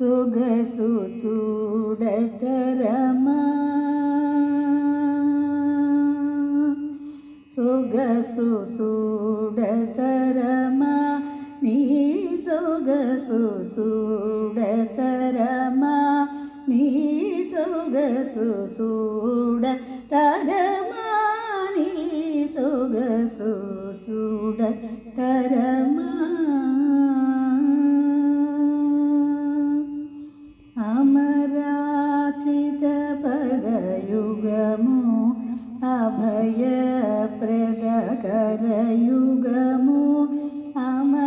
సొగసు చూడతరమా సొగసు చూడతరమా నీ సొగసు చూడతరమా నీ సొగసు చూడతరమా నీ సొగసు చూడతరమా ജ്ഞാനരാജിതപദയുഗമോ അഭയപ്രദകരയുഗമോ അമരാജിതപദയുഗമോ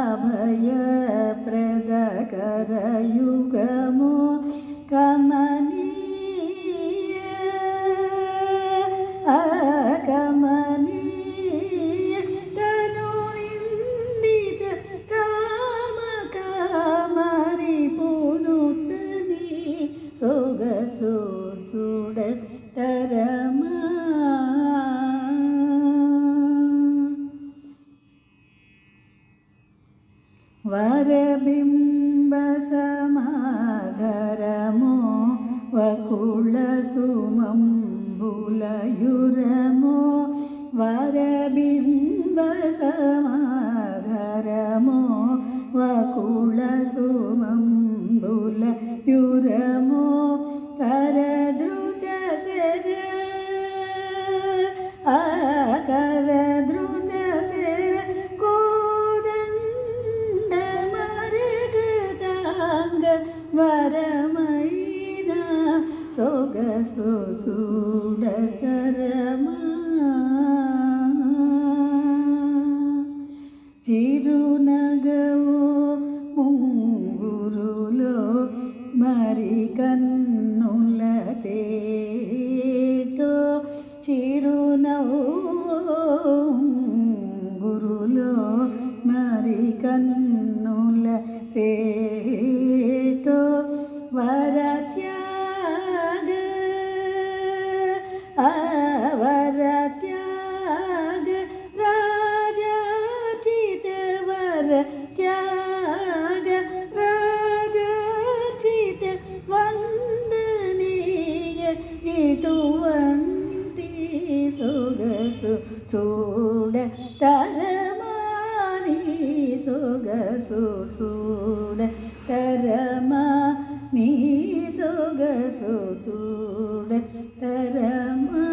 അഭയപ്രദകരയുഗമോ കമ ಸೊಗಸೋಚೂಡ ತರಮ ವರಬಿಂಬ ಸಮಾಧರಮೋ ವಕುಳ ಸುಮಂಬುಲಯುರಮೋ ವರಬಿಂಬ ಸಮಾಧರಮೋ ವಕುಳ ಸುಮಂ ുംബുല യുരമോ കരദ്രുത സര ആ കരദ്രുത സര കോദണ്ഡ മരകതാംഗ വരമൈന സോഗസോ ചിരുനഗവോ മുങ്ങ ముంగురులో మరి కన్నుల తేటో చిరునవ్వులో మరి కన్నుల తేటో వరత్యాగ వరత్యాగ ఇటువంటి సొగసు చూడ తరమాని సొగసు చూడ తరమా నీ సొగసు చూడ తరమా